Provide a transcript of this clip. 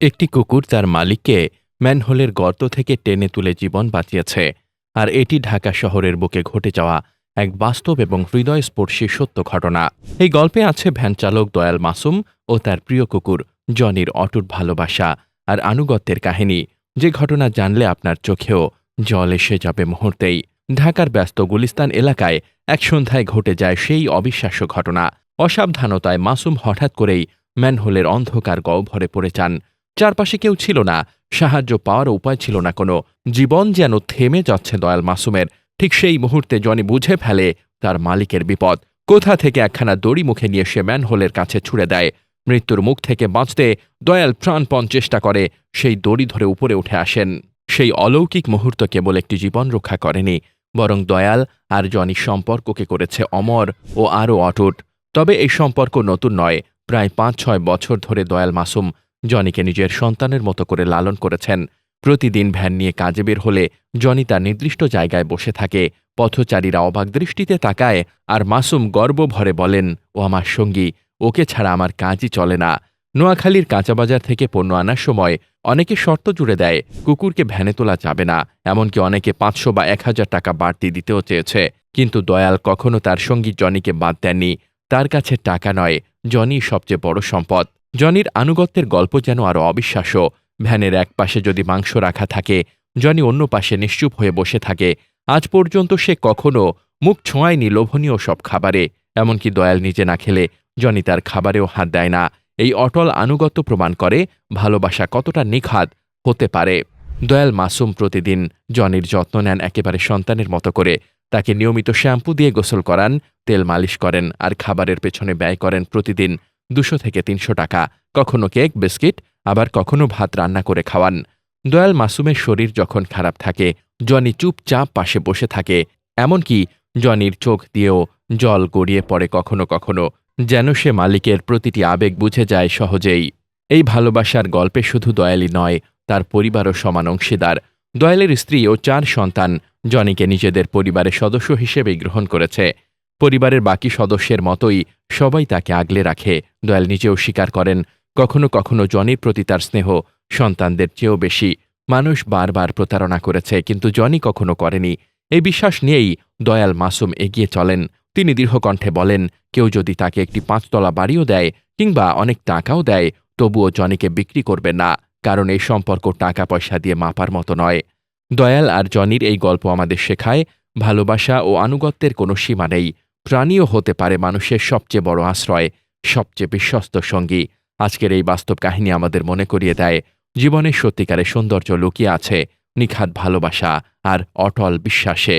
একটি কুকুর তার মালিককে ম্যানহোলের গর্ত থেকে টেনে তুলে জীবন বাঁচিয়েছে, আর এটি ঢাকা শহরের বুকে ঘটে যাওয়া এক বাস্তব এবং হৃদয়স্পর্শী সত্য ঘটনা। এই গল্পে আছে ভ্যানচালক দয়াল মাসুম ও তার প্রিয় কুকুর জনির অটুট ভালোবাসা আর আনুগত্যের কাহিনী। যে ঘটনা জানলে আপনার চোখেও জল এসে যাবে মুহূর্তেই। ঢাকার ব্যস্ত গুলিস্তান এলাকায় এক সন্ধ্যায় ঘটে যায় সেই অবিশ্বাস্য ঘটনা। অসাবধানতায় মাসুম হঠাৎ করেই ম্যানহোলের অন্ধকার গহ্বরে পড়ে যান। চারপাশে কেউ ছিল না। সাহায্য পাওয়ার উপায় ছিল না কোনো। জীবন যেন থেমে যাচ্ছে দয়াল মাসুমের। ঠিক সেই মুহূর্তে জনি বুঝে ফেলে তার মালিকের বিপদ। কোথা থেকে একখানা দড়ি মুখে নিয়ে সে ম্যানহোলের কাছে ছুড়ে দেয়। মৃত্যুর মুখ থেকে বাঁচতে দয়াল প্রাণপণ চেষ্টা করে, সেই দড়ি ধরে উপরে উঠে আসেন। সেই অলৌকিক মুহূর্ত কেবল একটি জীবন রক্ষা করেনি, বরং দয়াল আর জনি সম্পর্ককে করেছে অমর ও আরও অটুট। তবে এই সম্পর্ক নতুন নয়, প্রায় পাঁচ ছয় বছর ধরে দয়াল মাসুম জনিকে নিজের সন্তানের মতো করে লালন করেছেন। প্রতিদিন ভ্যান নিয়ে কাজে বের হলে জনি তার নির্দিষ্ট জায়গায় বসে থাকে। পথচারীরা অবাক দৃষ্টিতে তাকায় আর মাসুম গর্ব ভরে বলেন, ও আমার সঙ্গী, ওকে ছাড়া আমার কাজই চলে না। নোয়াখালীর কাঁচাবাজার থেকে পণ্য আনার সময় অনেকে শর্ত জুড়ে দেয়, কুকুরকে ভ্যানে তোলা যাবে না, এমনকি অনেকে পাঁচশো বা এক হাজার টাকা বাড়তি দিতেও চেয়েছে। কিন্তু দয়াল কখনো তার সঙ্গী জনিকে বাদ দেননি। তার কাছে টাকা নয় জনি সবচেয়ে বড় সম্পদ। জনির আনুগত্যের গল্প যেন আরও অবিশ্বাস্য। ভ্যানের এক পাশে যদি মাংস রাখা থাকে, জনি অন্য পাশে নিশ্চুপ হয়ে বসে থাকে। আজ পর্যন্ত সে কখনো মুখ ছোঁয়ায়নি লোভনীয় সব খাবারে, এমনকি দয়াল নিজে না খেলে জনি তার খাবারেও হাত দেয় না। এই অটল আনুগত্য প্রমাণ করে ভালোবাসা কতটা নিখাদ হতে পারে। দয়াল মাসুম প্রতিদিন জনির যত্ন নেন একেবারে সন্তানের মতো করে। তাকে নিয়মিত শ্যাম্পু দিয়ে গোসল করান, তেল মালিশ করেন আর খাবারের পেছনে ব্যয় করেন প্রতিদিন। দুশো থেকে তিনশো টাকা। কখনো কেক, বিস্কিট, আবার কখনো ভাত রান্না করে খাওয়ান। দয়াল মাসুমের শরীর যখন খারাপ থাকে, জনি চুপচাপ পাশে বসে থাকে। এমনকি জনির চোখ দিয়েও জল গড়িয়ে পড়ে কখনো কখনো, যেন সে মালিকের প্রতিটি আবেগ বুঝে যায় সহজেই। এই ভালোবাসার গল্পে শুধু দয়ালই নয়, তার পরিবারও সমান অংশীদার। দয়ালের স্ত্রী ও চার সন্তান জনিকে নিজেদের পরিবারের সদস্য হিসেবে গ্রহণ করেছে। পরিবারের বাকি সদস্যের মতোই সবাই তাকে আগলে রাখে। দয়াল নিজেও স্বীকার করেন, কখনো কখনো জনির প্রতি তার স্নেহ সন্তানদের চেয়েও বেশি। মানুষ বারবার প্রতারণা করেছে, কিন্তু জনি কখনো করেনি। এই বিশ্বাস নিয়েই দয়াল মাসুম এগিয়ে চলেন। তিনি দৃঢ়কণ্ঠে বলেন, কেউ যদি তাকে একটি পাঁচতলা বাড়িও দেয় কিংবা অনেক টাকাও দেয়, তবুও জনিকে বিক্রি করবে না, কারণ এই সম্পর্ক টাকা পয়সা দিয়ে মাপার মতো নয়। দয়াল আর জনির এই গল্প আমাদের শেখায়, ভালোবাসা ও আনুগত্যের কোনো সীমা নেই। প্রাণীও হতে পারে মানুষের সবচেয়ে বড় আশ্রয়, সবচেয়ে বিশ্বস্ত সঙ্গী। আজকের এই বাস্তব কাহিনী আমাদের মনে করিয়ে দেয়, জীবনের সত্যিকারের সৌন্দর্য লুকিয়ে আছে নিখাত ভালোবাসা আর অটল বিশ্বাসে।